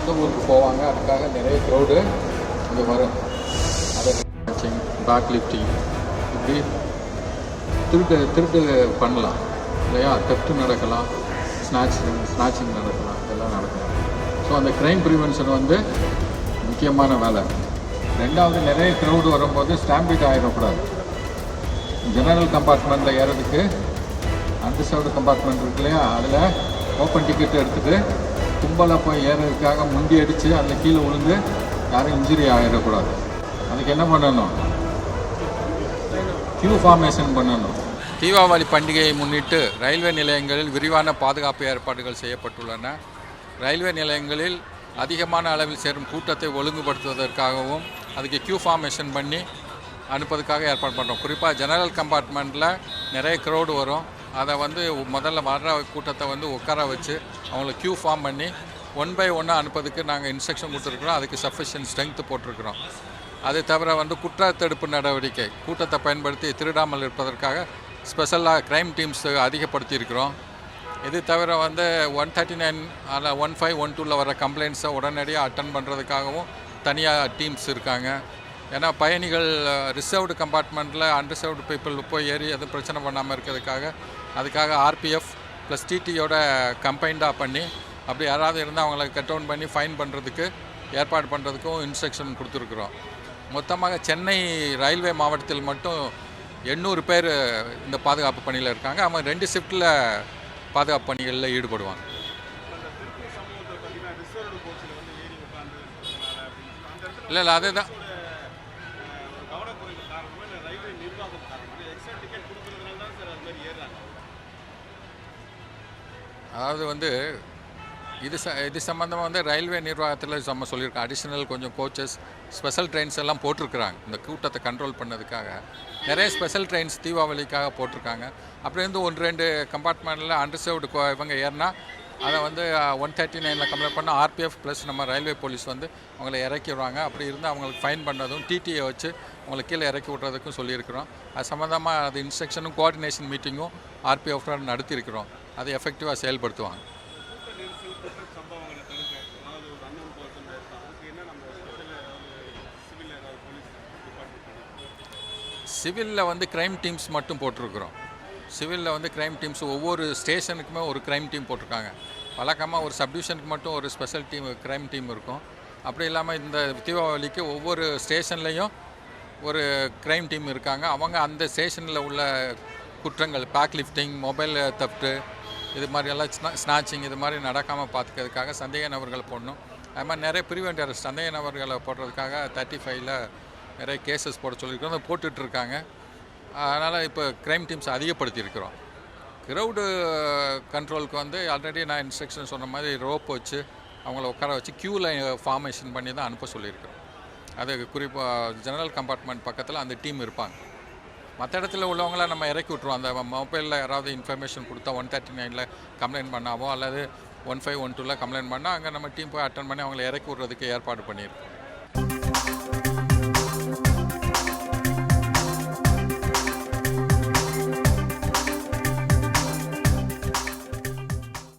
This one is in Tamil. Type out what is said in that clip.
சொந்த ஊருக்கு போவாங்க. அதுக்காக நிறைய க்ரௌடு இங்கே வரும். அதை பேக் லிஃப்டிங் இப்படி திருட்டு திருட்டு பண்ணலாம். இல்லையா? தெஃப்ட் நடக்கலாம். ஸ்நாச்சிங் ஸ்நாச்சிங் நடக்கலாம். இதெல்லாம் நடக்கலாம் ஸோ அந்த க்ரைம் ப்ரிவென்ஷன் வந்து முக்கியமான வேலை. ரெண்டாவது நிறைய க்ரௌடு வரும்போது ஸ்டாம்பிட் ஆகிடக்கூடாது ஜெனரல் கம்பார்ட்மெண்ட்டில் ஏறதுக்கு அன்ரிசர்வ்டு கம்பார்ட்மெண்ட் இருக்கு இல்லையா? அதில் ஓப்பன் டிக்கெட் எடுத்துகிட்டு கும்பலாக போய் ஏறதுக்காக முந்தி அடித்து அதில் கீழே விழுந்து யாரும் இன்ஜுரி ஆகிடக்கூடாது அதுக்கு என்ன பண்ணணும்? கியூ ஃபார்மேஷன் பண்ணணும். தீபாவளி பண்டிகையை முன்னிட்டு ரயில்வே நிலையங்களில் விரிவான பாதுகாப்பு ஏற்பாடுகள் செய்யப்பட்டுள்ளன. ரயில்வே நிலையங்களில் அதிகமான அளவில் சேரும் கூட்டத்தை ஒழுங்குபடுத்துவதற்காகவும் அதுக்கு கியூ ஃபார்மேஷன் பண்ணி அனுப்புறதுக்காக ஏற்பாடு பண்ணுறோம் குறிப்பாக ஜெனரல் கம்பார்ட்மெண்ட்டில் நிறைய க்ரௌடு வரும். அதை வந்து முதல்ல வர்ற கூட்டத்தை வந்து உட்கார வச்சு அவங்கள க்யூ ஃபார்ம் பண்ணி ஒன் பை ஒன்னாக அனுப்புறதுக்கு நாங்கள் இன்ஸ்ட்ரக்ஷன் கொடுத்துருக்குறோம். அதுக்கு சஃபிஷியன்ட் ஸ்ட்ரென்த்து போட்டிருக்கிறோம். அதை தவிர வந்து குற்றத்தடுப்பு நடவடிக்கை கூட்டத்தை பயன்படுத்தி திருடாமல் இருப்பதற்காக ஸ்பெஷலாக க்ரைம் டீம்ஸ் அதிகப்படுத்தி இருக்கிறோம் இது தவிர வந்து ஒன் தேர்ட்டி நைன் அதில் ஒன் ஃபைவ் ஒன் டூவில் வர கம்ப்ளைண்ட்ஸை உடனடியாக அட்டன் பண்ணுறதுக்காகவும் தனியாக டீம்ஸ் இருக்காங்க. ஏன்னா பயணிகள் ரிசர்வ்டு கம்பார்ட்மெண்ட்டில் அன்ரிசர்வ்டு பீப்புள் போய் ஏறி எதுவும் பிரச்சனை பண்ணாமல் இருக்கிறதுக்காக அதுக்காக ஆர்பிஎஃப் ப்ளஸ் டிடியோட கம்பைண்டாக பண்ணி அப்படி யாராவது இருந்தால் அவங்கள கட் டவுன் பண்ணி ஃபைன் பண்ணுறதுக்கு ஏற்பாடு பண்ணுறதுக்கும் இன்ஸ்ட்ரக்ஷன் கொடுத்துருக்குறோம். மொத்தமாக சென்னை ரயில்வே மாவட்டத்தில் மட்டும் எண்ணூறு பேர் இந்த பாதுகாப்பு பணியில் இருக்காங்க. அவங்க ரெண்டு ஷிஃப்ட்டில் பாதுகாப்பு பணிகளில் ஈடுபடுவாங்க. இல்லை இல்லை அதுதான். அதாவது வந்து இது ச இது சம்மந்தமாக வந்து ரயில்வே நிர்வாகத்தில் நம்ம சொல்லியிருக்கோம் அடிஷ்னல் கொஞ்சம் கோச்சஸ் ஸ்பெஷல் ட்ரெயின்ஸ் எல்லாம் போட்டிருக்கிறாங்க. இந்த கூட்டத்தை கண்ட்ரோல் பண்ணதுக்காக. நிறைய ஸ்பெஷல் ட்ரெயின்ஸ் தீபாவளிக்காக போட்டிருக்காங்க. அப்படி இருந்து ஒன்று ரெண்டு கம்பார்ட்மெண்ட்டில் அண்டர்சர்வ்டு இவங்க ஏறினா அதை வந்து ஒன் தேர்ட்டி நைனில் கம்ப்ளைண்ட் பண்ணால் ஆர்பிஎஃப் ப்ளஸ் நம்ம ரயில்வே போலீஸ் வந்து அவங்கள இறக்கிடுவாங்க அப்படி இருந்து அவங்களுக்கு ஃபைன் பண்ணதும் டிடியை வச்சு அவங்களை கீழே இறக்கி விட்றதுக்கும் சொல்லியிருக்கிறோம். அது சம்மந்தமாக அது இன்ஸ்ட்ரக்ஷனும் கோஆர்டினேஷன் மீட்டிங்கும் ஆர்பிஎஃப் நடத்தியிருக்கிறோம். அதை எஃபெக்டிவாக செயல்படுத்துவாங்க. சிவிலில் வந்து க்ரைம் டீம்ஸ் மட்டும் போட்டிருக்கிறோம். சிவிலில் வந்து க்ரைம் டீம்ஸ் ஒவ்வொரு ஸ்டேஷனுக்குமே ஒரு க்ரைம் டீம் போட்டிருக்காங்க. வழக்கமாக ஒரு சப்டிவிஷனுக்கு மட்டும் ஒரு ஸ்பெஷல் டீம் க்ரைம் டீம் இருக்கும். அப்படி இல்லாமல் இந்த தீபாவளிக்கு ஒவ்வொரு ஸ்டேஷன்லேயும் ஒரு க்ரைம் டீம் இருக்காங்க. அவங்க அந்த ஸ்டேஷனில் உள்ள குற்றங்கள் பேக் லிஃப்டிங் மொபைல் தப்ட்டு இது மாதிரி எல்லாம் ஸ்னா இது மாதிரி நடக்காமல் பார்த்துக்கிறதுக்காக சந்தேக நபர்களை போடணும். அது மாதிரி நிறைய பிரிவெண்ட் அரெஸ்ட் சந்தேக நபர்களை போடுறதுக்காக தேர்ட்டி ஃபைவ்ல நிறைய கேசஸ் போட சொல்லியிருக்கோம் அதை போட்டுட்ருக்காங்க அதனால் இப்போ க்ரைம் டீம்ஸ் அதிகப்படுத்தியிருக்கிறோம். க்ரௌடு கண்ட்ரோலுக்கு வந்து ஆல்ரெடி நான் இன்ஸ்ட்ரக்ஷன் சொன்ன மாதிரி ரோப் வச்சு அவங்கள உட்கார வச்சு க்யூவில் ஃபார்மேஷன் பண்ணி தான் அனுப்ப சொல்லியிருக்கிறோம். அது குறிப்பாக ஜெனரல் கம்பார்ட்மெண்ட் பக்கத்தில் அந்த டீம் இருப்பாங்க. மற்ற இடத்துல உள்ளவங்கள நம்ம இறக்கி விட்ருவோம் அந்த மொபைலில் யாராவது இன்ஃபர்மேஷன் கொடுத்தா ஒன் தேர்ட்டி நைனில் கம்ப்ளைண்ட் பண்ணாவோ அல்லது ஒன் ஃபைவ் ஒன் டூவில் கம்ப்ளைண்ட் பண்ணால் அங்கே நம்ம டீம் போய் அட்டன் பண்ணி அவங்கள இறக்கி விட்றதுக்கு ஏற்பாடு பண்ணியிருக்கோம்.